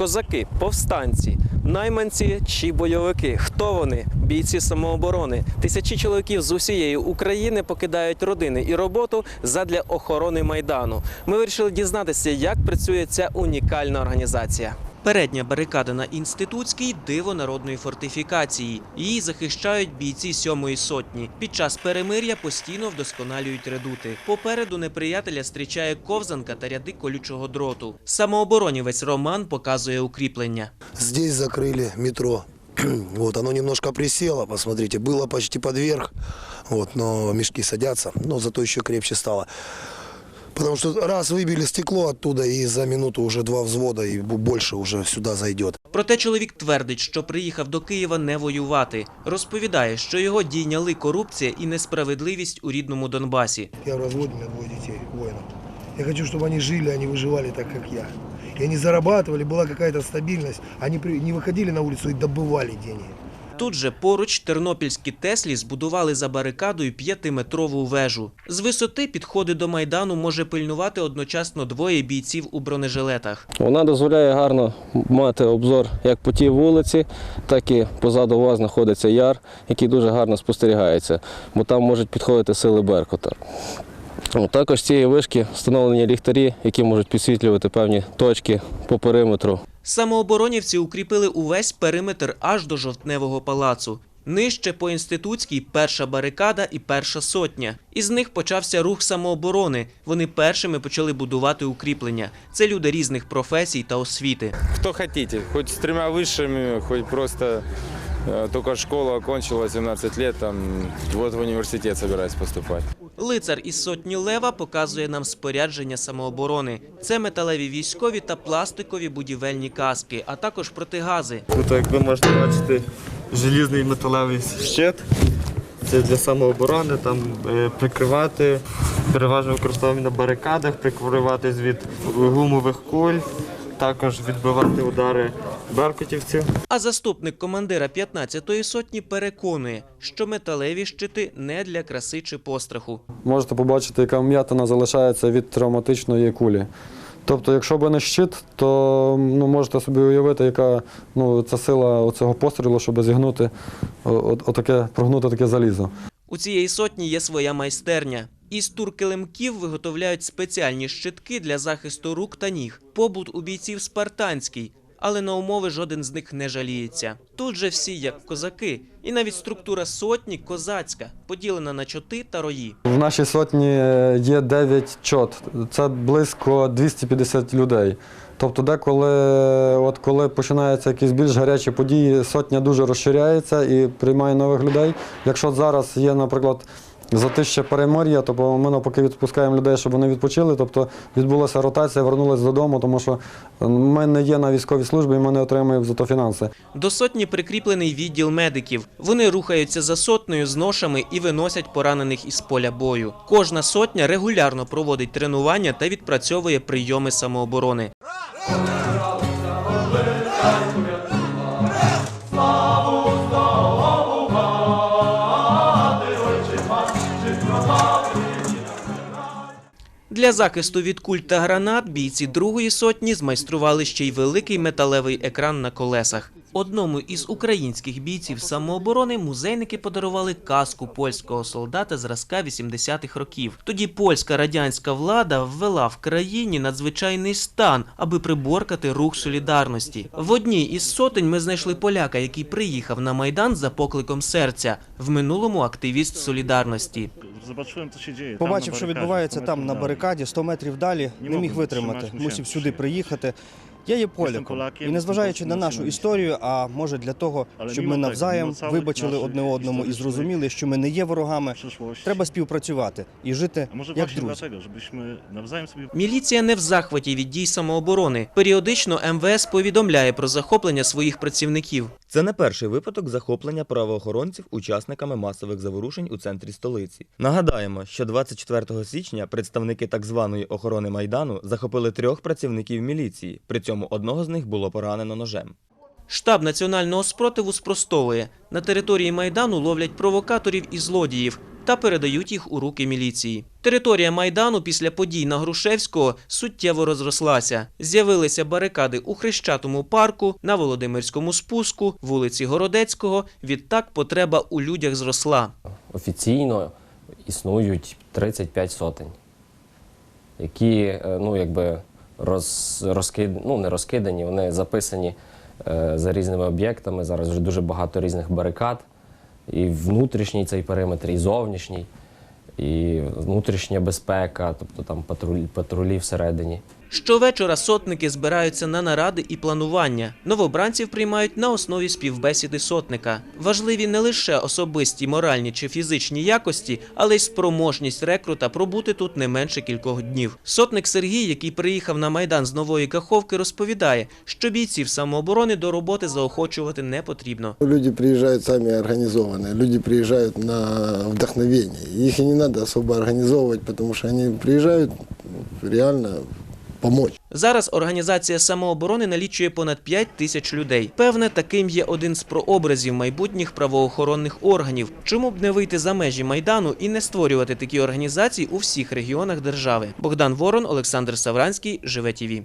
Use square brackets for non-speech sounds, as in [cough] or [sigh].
Козаки, повстанці, найманці чи бойовики? Хто вони? Бійці самооборони. Тисячі чоловіків з усієї України покидають родини і роботу задля охорони майдану. Ми вирішили дізнатися, як працює ця унікальна організація. Передня барикада на інститутській диво народної фортифікації. Її захищають бійці сьомої сотні. Під час перемир'я постійно вдосконалюють редути. Попереду неприятеля зустрічає ковзанка та ряди колючого дроту. Самооборонівець Роман показує укріплення. Здесь закрыли метро. [clears throat] Вот, оно немножко присело, посмотрите, было почти подверх, вот, но мешки садятся, но зато еще крепче стало. Потому что раз выбили стекло оттуда, и за минуту уже два взвода, и бу- больше уже сюда зайдет. Проте чоловік твердить, що приїхав до Києва не воювати. Розповідає, що його дійняли корупція і несправедливість у рідному Донбасі. Я в разводе, у меня двое детей, воинов. Я хочу, чтобы они жили, они выживали так, как я. И они зарабатывали, была какая-то стабильность. Они при- не выходили на улицу и добывали деньги. Тут же поруч тернопільські Теслі збудували за барикадою п'ятиметрову вежу. З висоти підходи до майдану може пильнувати одночасно двоє бійців у бронежилетах. Вона дозволяє гарно мати обзор як по тій вулиці, так і позаду вас знаходиться яр, який дуже гарно спостерігається, бо там можуть підходити сили Беркута. Також з цієї вишки встановлені ліхтарі, які можуть підсвітлювати певні точки по периметру. Самооборонівці укріпили увесь периметр аж до жовтневого палацу. Нижче по інститутській перша барикада і перша сотня. Із них почався рух самооборони. Вони першими почали будувати укріплення. Це люди різних професій та освіти. Кто хотите, хоть с тремя высшими, хоть просто э, только школу окончила 17 лет, там, вот в университет собираюсь поступать. Лицар із сотні лева показує нам спорядження самооборони. Це металеві військові та пластикові будівельні каски, а також протигази. Тут, як ви можете бачити, желізний металевий щит. Це для самооборони, там е, прикривати, переважно використовуємо на барикадах, прикриватись від гумових куль, також відбивати удари беркутівців. А заступник командира 15-ї сотні переконує, що металеві щити не для краси чи постраху. можете побачити, яка вм'ятина залишається від травматичної кулі. Тобто, якщо б не щит, то ну, можете собі уявити, яка ну, це сила цього пострілу, щоб зігнути отаке, прогнути таке залізо. У цієї сотні є своя майстерня. Із туркелемків виготовляють спеціальні щитки для захисту рук та ніг. Побут у бійців спартанський, але на умови жоден з них не жаліється. Тут же всі як козаки, і навіть структура сотні козацька, поділена на чоти та рої. В нашій сотні е, є 9 чот, це близько 250 людей. Тобто, деколи, от коли починаються якісь більш гарячі події, сотня дуже розширяється і приймає нових людей. Якщо зараз є, наприклад, затище перемир'я, то ми навпаки відпускаємо людей, щоб вони відпочили. Тобто відбулася ротація, вернулися додому, тому що ми не є на військовій службі і ми не отримуємо за то фінанси. До сотні прикріплений відділ медиків. Вони рухаються за сотнею з ношами і виносять поранених із поля бою. Кожна сотня регулярно проводить тренування та відпрацьовує прийоми самооборони. Для захисту від куль та гранат бійці другої сотні змайстрували ще й великий металевий екран на колесах. Одному із українських бійців самооборони музейники подарували каску польського солдата зразка 80-х років. Тоді польська радянська влада ввела в країні надзвичайний стан, аби приборкати рух солідарності. В одній із сотень ми знайшли поляка, який приїхав на майдан за покликом серця. В минулому активіст солідарності. Zobaczyłem, co się dzieje. Побачив, що відбувається там на барикаді, 100 метрів далі, Не міг витримати. мусив сюди приїхати. Я є поляком. І незважаючи на нашу історію, а може для того, щоб ми навзаєм вибачили одне одному і зрозуміли, що ми не є ворогами. Треба співпрацювати і жити як друзі. Міліція не в захваті від дій самооборони. Періодично МВС повідомляє про захоплення своїх працівників. Це не перший випадок захоплення правоохоронців учасниками масових заворушень у центрі столиці. Нагадаємо, що 24 січня представники так званої охорони майдану захопили трьох працівників міліції. При цьому одного з них було поранено ножем. Штаб національного спротиву спростовує. На території майдану ловлять провокаторів і злодіїв. та передають їх у руки міліції. Територія майдану після подій на Грушевського суттєво розрослася. З'явилися барикади у Хрещатому парку, на Володимирському спуску, вулиці Городецького. Відтак потреба у людях зросла. офіційно існують 35 сотень, які е, ну, якби роз, розкид, ну, не розкидані, вони записані е, за різними об'єктами. Зараз вже дуже багато різних барикад. І внутрішній цей периметр, і зовнішній, і внутрішня безпека, тобто там патрулі, патрулі всередині. Щовечора сотники збираються на наради і планування. Новобранців приймають на основі співбесіди сотника. Важливі не лише особисті моральні чи фізичні якості, але й спроможність рекрута пробути тут не менше кількох днів. Сотник Сергій, який приїхав на майдан з нової Каховки, розповідає, що бійців самооборони до роботи заохочувати не потрібно. Люди приезжают сами организованные, люди приезжают на вдохновение. Их и не надо особо организовывать, потому что они приезжают реально помочь. Зараз організація самооборони налічує понад 5 тисяч людей. Певне, таким є один з прообразів майбутніх правоохоронних органів. Чому б не вийти за межі майдану і не створювати такі організації у всіх регіонах держави? Богдан Ворон, Олександр Савранський, Живе ТІВІ.